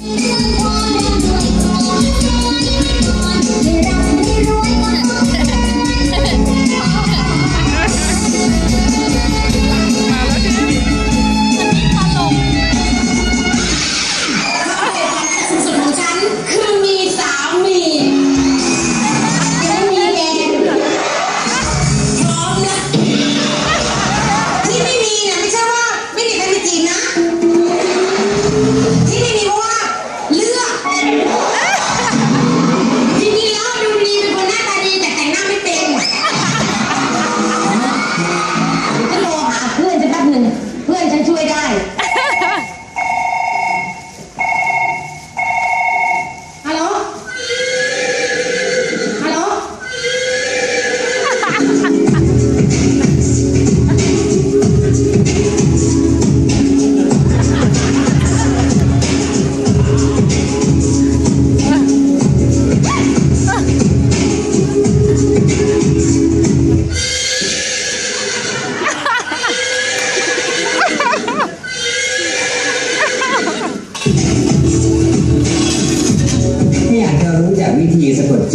สุ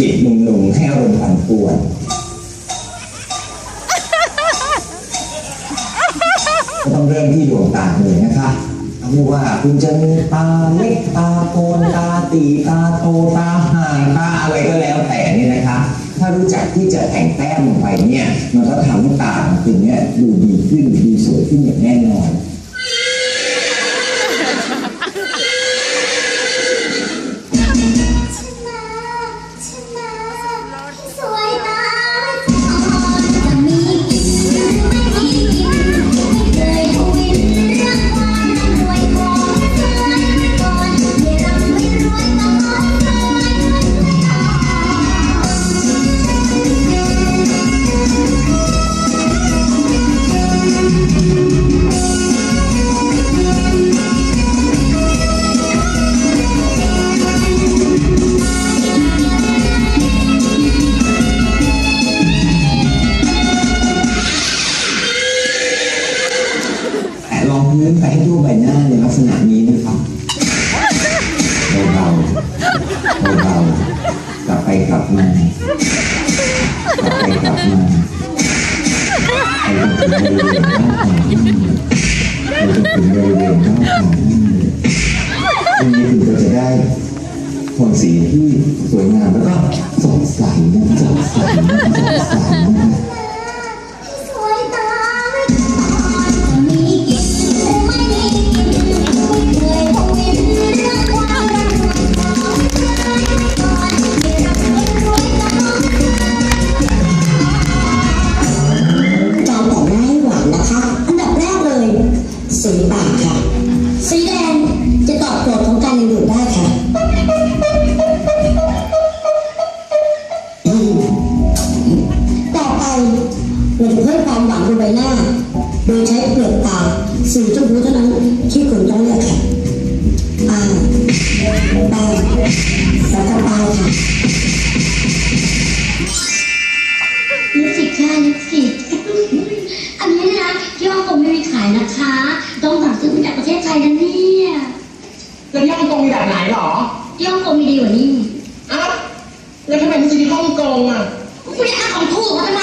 จิตหนุ่มๆให้อารมณ์ปั่นป่วนก็ต้องเริ่มที่ดวงตาเลยนะคะไม่ว่าคุณจะมีตาเล็กตาโกนตาตีตาโตตาห่างตาอะไรก็แล้วแต่นี่นะคะ ถ้ารู้จักที่จะแต่งแต้มลงไปเนี่ย มันก็ทำให้ตาของคุณเนี่ยดูดีขึ้นดูสวยขึ้นอย่างแน่นอน เราๆเบากลับไปกลับมากลับไปกลับมาไปถึงบริเวณหน้าขวาไปถึงบริเวณด้าขวาตรงนี้คุณก็จะได้โทนสีที่สวยงามแล้วก็สดใสนะจ๊ะ ใบหน้า โดยใช้เปลือกตาสีชมพูเท่านั้นที่คุณต้องเลือกค่ะอ่าแป้งแล้วก็ป้ายค่ะลิปสติกค่ะลิปสติกอันนี้เนยนะที่ฮ่องกงไม่มีขายนะคะ ต้องสั่งซื้อมาจากประเทศไทยนะเนี่ยแล้วที่ฮ่องกงมีแบบไหนหรอที่ฮ่องกงมีดีกว่านี้เอ้าแล้วทำไมไม่ซื้อที่ฮ่องกงอะคุณจะเอาของถูกมาทำไม